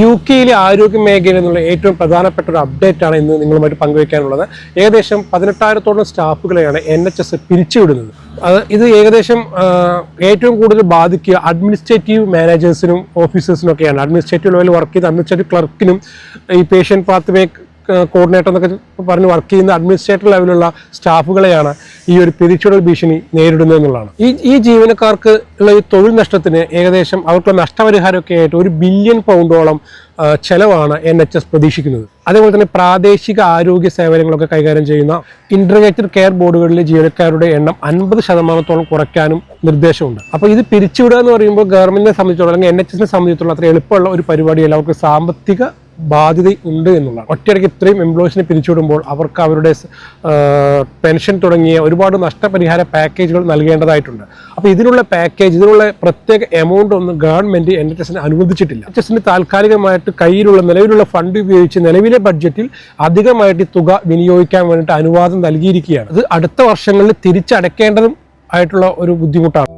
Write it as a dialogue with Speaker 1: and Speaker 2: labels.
Speaker 1: U കെയിലെ ആരോഗ്യ മേഖലയിൽ നിന്നുള്ള ഏറ്റവും പ്രധാനപ്പെട്ട ഒരു അപ്ഡേറ്റ് ആണ് ഇന്ന് നിങ്ങളുമായിട്ട് പങ്കുവയ്ക്കാനുള്ളത് ഏകദേശം പതിനെട്ടായിരത്തോളം സ്റ്റാഫുകളെയാണ് എൻ എച്ച് എസ് പിരിച്ചുവിടുന്നത്. അത് ഇത് ഏകദേശം ഏറ്റവും കൂടുതൽ ബാധിക്കുക അഡ്മിനിസ്ട്രേറ്റീവ് മാനേജേഴ്സിനും ഓഫീസേഴ്സിനും ഒക്കെയാണ്. അഡ്മിനിസ്ട്രേറ്റീവ് ലെവലിൽ വർക്ക് ചെയ്യുന്ന അഡ്മിനിസ്ട്രേറ്റീവ് ക്ലർക്കിനും ഈ പേഷ്യൻ പാത്വേ കോർഡിനേറ്റർ എന്നൊക്കെ പറഞ്ഞ് വർക്ക് ചെയ്യുന്ന അഡ്മിനിസ്ട്രേറ്റർ ലെവലുള്ള സ്റ്റാഫുകളെയാണ് ഈ ഒരു പിരിച്ചുവിടൽ ഭീഷണി നേരിടുന്നത് എന്നുള്ളതാണ്. ഈ ഈ ജീവനക്കാർക്ക് ഉള്ള ഈ തൊഴിൽ നഷ്ടത്തിന് ഏകദേശം അവർക്കുള്ള നഷ്ടപരിഹാരമൊക്കെ ആയിട്ട് ഒരു ബില്യൺ പൗണ്ടോളം ചെലവാണ് എൻ എച്ച് എസ് പ്രതീക്ഷിക്കുന്നത്. അതേപോലെ തന്നെ പ്രാദേശിക ആരോഗ്യ സേവനങ്ങളൊക്കെ കൈകാര്യം ചെയ്യുന്ന ഇന്റഗ്രേറ്റഡ് കെയർ ബോർഡുകളിലെ ജീവനക്കാരുടെ എണ്ണം അൻപത് ശതമാനത്തോളം കുറയ്ക്കാനും നിർദ്ദേശമുണ്ട്. അപ്പോൾ ഇത് പിരിച്ചുവിടുക എന്ന് പറയുമ്പോൾ ഗവൺമെന്റിനെ സംബന്ധിച്ചോളം അല്ലെങ്കിൽ എൻ എച്ച് എസിനെ സംബന്ധിച്ചുള്ള അത്ര എളുപ്പമുള്ള ഒരു പരിപാടിയല്ല. അവർക്ക് സാമ്പത്തിക ബാധ്യത ഉണ്ട് എന്നുള്ളതാണ്. ഒറ്റയടിക്ക് ഇത്രയും എംപ്ലോയീസിനെ പിരിച്ചുവിടുമ്പോൾ അവർക്ക് അവരുടെ പെൻഷൻ തുടങ്ങിയ ഒരുപാട് നഷ്ടപരിഹാര പാക്കേജുകൾ നൽകേണ്ടതായിട്ടുണ്ട്. അപ്പോൾ ഇതിനുള്ള പാക്കേജ് ഇതിനുള്ള പ്രത്യേക എമൗണ്ട് ഒന്നും ഗവൺമെന്റ് എൻ എച്ച് എസിന് അനുവദിച്ചിട്ടില്ല. എച്ച് എസിന് താൽക്കാലികമായിട്ട് കയ്യിലുള്ള നിലവിലുള്ള ഫണ്ട് ഉപയോഗിച്ച് നിലവിലെ ബഡ്ജറ്റിൽ അധികമായിട്ട് തുക വിനിയോഗിക്കാൻ വേണ്ടിയിട്ട് അനുവാദം നൽകിയിരിക്കുകയാണ്. അത് അടുത്ത വർഷങ്ങളിൽ തിരിച്ചടയ്ക്കേണ്ടതും ആയിട്ടുള്ള ഒരു ബുദ്ധിമുട്ടാണ്.